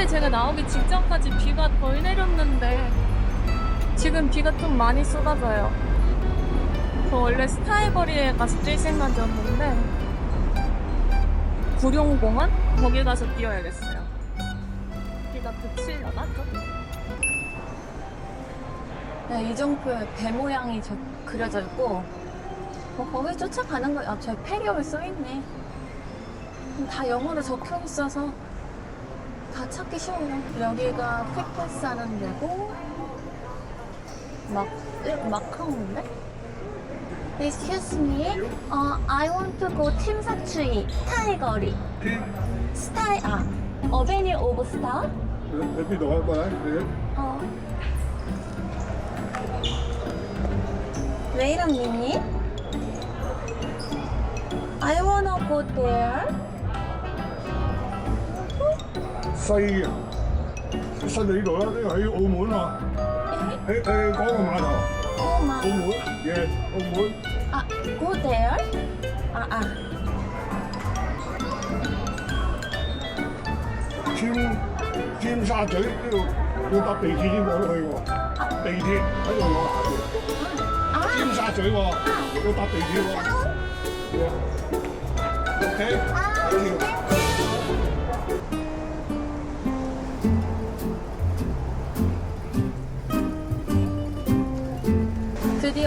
근데 제가 나오기 직전까지 비가 덜 내렸는데 지금 비가 좀 많이 쏟아져요. 저 원래 스타일거리에 가서 뛸 생각이었는데 구룡공원? 거기 가서 뛰어야겠어요. 비가 그치려나? 좀? 네, 이정표에 배 모양이 저, 그려져 있고 뭐 거기 쫓아가는 거야. 아, 저 페리얼 써있네. 다 영어로 적혀 있어서 다 찾기 쉬워요. 여기가 퀵패스 하는 데고 막, 마카오인데? Excuse me, uh, I want to go 팀사추이 스타일거리 스타일, 아, 어베니 오브 스타? Depuis de repas, 어. Wait a minute. I wanna go there. 西嘅，新到呢度啦，呢度喺澳门啊，喺诶嗰个码头，澳门澳門？耶澳门。啊 good 啊啊。尖尖沙咀呢度要搭地铁先往去喎，地铁喺度喎，尖沙咀喎，要搭地铁喎，OK，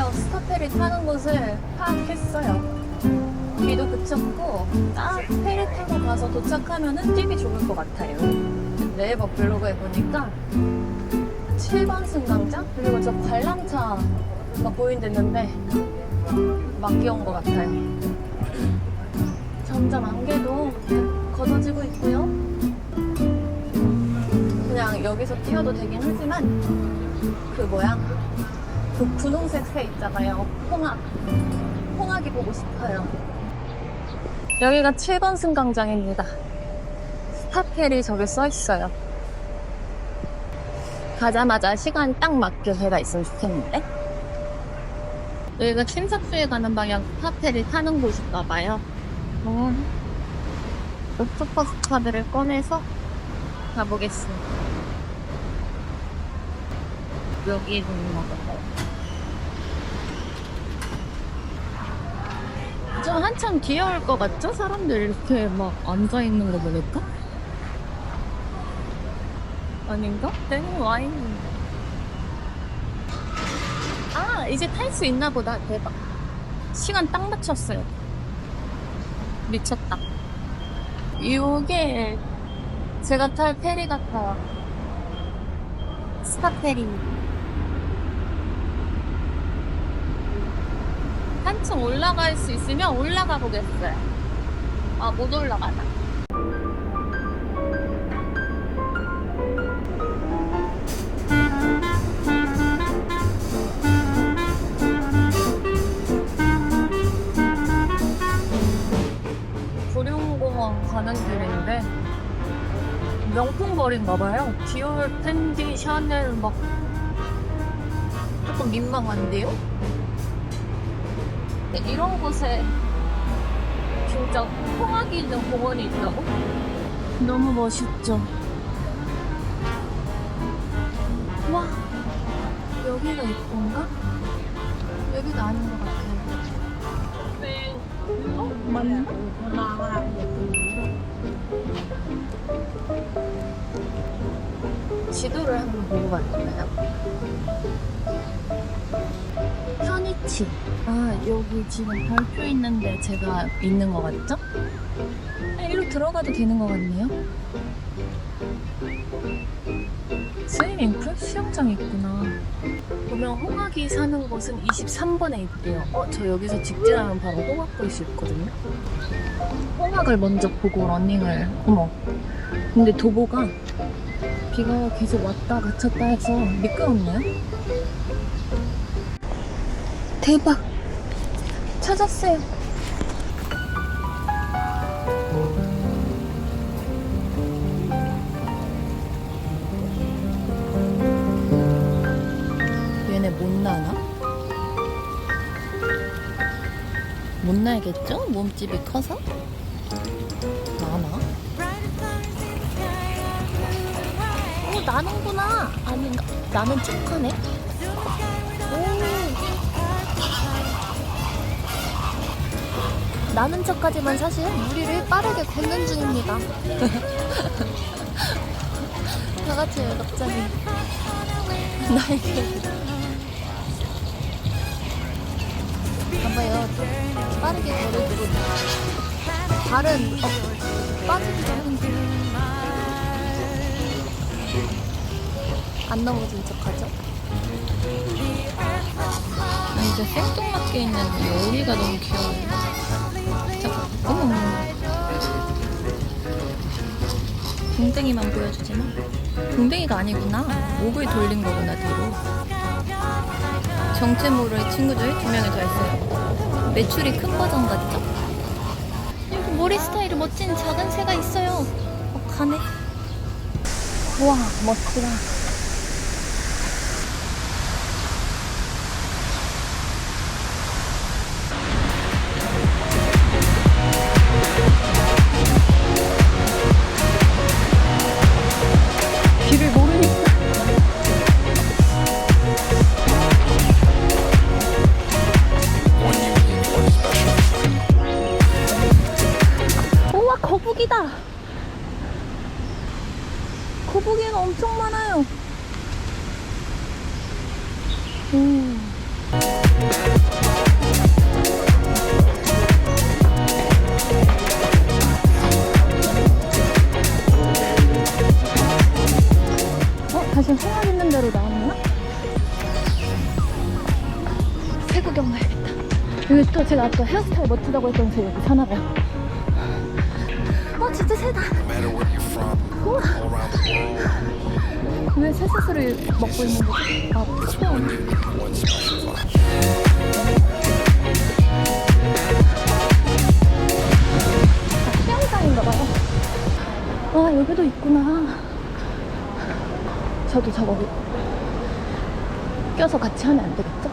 드디어 스타페리 타는 곳을 파악했어요. 비도 그쳤고 딱 페리 타고 가서 도착하면은 뛰기 좋을 것 같아요. 네이버 블로그에 보니까 7번 승강장 그리고 저 관람차가 보인댔는데 맡겨온 것 같아요. 점점 안개도 걷어지고 있고요. 그냥 여기서 뛰어도 되긴 하지만 그 뭐야 그 분홍색 새 있잖아요. 홍학. 홍학이 보고 싶어요. 여기가 7번 승강장입니다. 스타펠이 저기 써 있어요. 가자마자 시간 딱 맞게 배가 있으면 좋겠는데? 여기가 침삭수에 가는 방향 스타펠이 타는 곳인가 봐요. 어, 옥토퍼스 카드를 꺼내서 가보겠습니다. 여기 있는 거 같아요. 좀 한참 귀여울 것 같죠? 사람들 이렇게 막 앉아있는 거 보니까? 아닌가? 땡 와인. 아, 이제 탈 수 있나 보다. 대박. 시간 딱 맞췄어요. 미쳤다. 이게 제가 탈 페리 같아요. 스타페리. 한층 올라갈 수 있으면 올라가 보겠어요. 아, 못 올라가나. 구룡공원 가는 길인데 명품 거리인가 봐요. 디올, 팬디, 샤넬 막 조금 민망한데요? 근데 이런 곳에 진짜 홍학이 있는 공원이 있다고? 너무 멋있죠? 와, 여기가 이건가? 여기가 아닌 것 같아요. 어? 맞나? 지도를 한번 보고 갈까요? 현이치. 아, 여기 지금 별표 있는데 제가 있는 것 같죠? 아, 일로 들어가도 되는 것 같네요. 스위밍풀? 수영장 있구나. 보면 홍학이 사는 곳은 23번에 있대요. 어, 저 여기서 직진하면 바로 홍학 볼 수 있거든요. 홍학을 먼저 보고 러닝을. 어머. 근데 도보가 비가 계속 왔다 그쳤다 해서 미끄럽네요. 대박! 찾았어요. 얘네 못 나나? 못 날겠죠? 몸집이 커서? 나나? 오 나는구나 아닌가 나는 척하네 오 나는 척하지만 사실 무리를 빠르게 걷는 중입니다. 다 같이 왜 갑자기. 날개 봐봐요. 빠르게 걸어주고. 발은 어, 빠지기도 하는데. 안 넘어진 척하죠? 아, 이제 생뚱맞게 있는 여우리가 너무 귀여워요. 어머. 동댕이만 보여주지만 동댕이가 아니구나. 목을 돌린 거구나 뒤로. 정체 모를 친구들 두 명이 더 있어요. 매출이 큰 버전 같죠? 여기 머리 스타일이 멋진 작은 새가 있어요. 어, 가네. 우와 멋지다 거북이다 거북이가 엄청 많아요. 오. 어, 다시 홍합 있는 대로 나왔나? 새 구경 가야겠다. 여기 또 제가 아까 헤어스타일 멋지다고 했던 새 여기 사나봐요. 왜 새스스를 먹고 있는 거지? 아, 푸 아, 수영장인가 봐요. 아, 여기도 있구나. 저도 저거 껴서 같이 하면 안 되겠죠?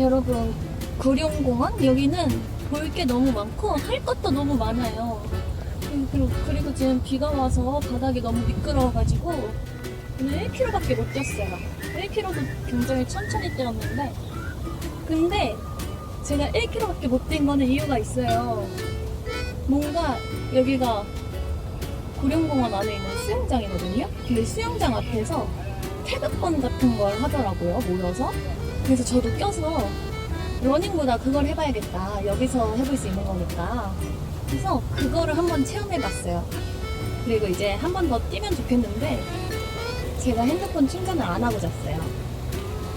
여러분 구룡공원 여기는 볼 게 너무 많고 할 것도 너무 많아요. 음, 그리고, 그리고 지금 비가 와서 바닥이 너무 미끄러워가지고 오늘 1km밖에 못 뛰었어요. 1km도 굉장히 천천히 뛰었는데 근데 제가 1km밖에 못 뛴 거는 이유가 있어요. 뭔가 여기가 구룡공원 안에 있는 수영장이거든요. 근데 수영장 앞에서 태극권 같은 걸 하더라고요. 모여서. 그래서 저도 껴서 러닝보다 그걸 해봐야겠다. 여기서 해볼 수 있는 거니까. 그래서 그거를 한번 체험해봤어요. 그리고 이제 한 번 더 뛰면 좋겠는데 제가 핸드폰 충전을 안 하고 잤어요.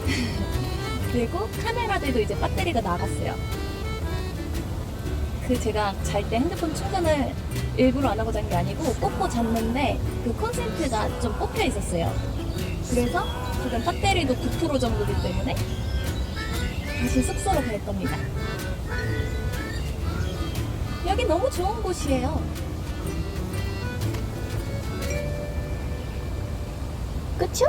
그리고 카메라들도 이제 배터리가 나갔어요. 그 제가 잘 때 핸드폰 충전을 일부러 안 하고 잔 게 아니고 꽂고 잤는데 그 콘센트가 좀 뽑혀 있었어요. 그래서 지금 배터리도 9% 정도기 때문에 다시 숙소로 갈 겁니다. 여기 너무 좋은 곳이에요. 그쵸?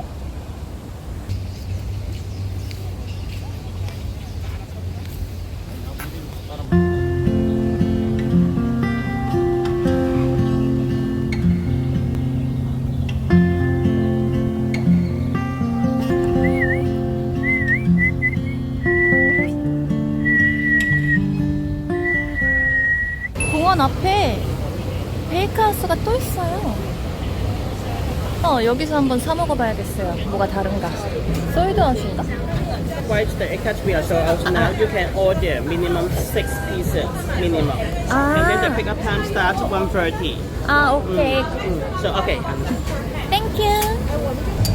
앞에 베이크하우스가 또 있어요. 어, 여기서 한번 사 먹어봐야겠어요. 뭐가 다른가. 솔드아웃인가? Quite the catch we are show out now. You can order minimum six pieces minimum, and then the 아, pickup time starts 1:30. 아, 오케이. Mm. So okay. 땡큐.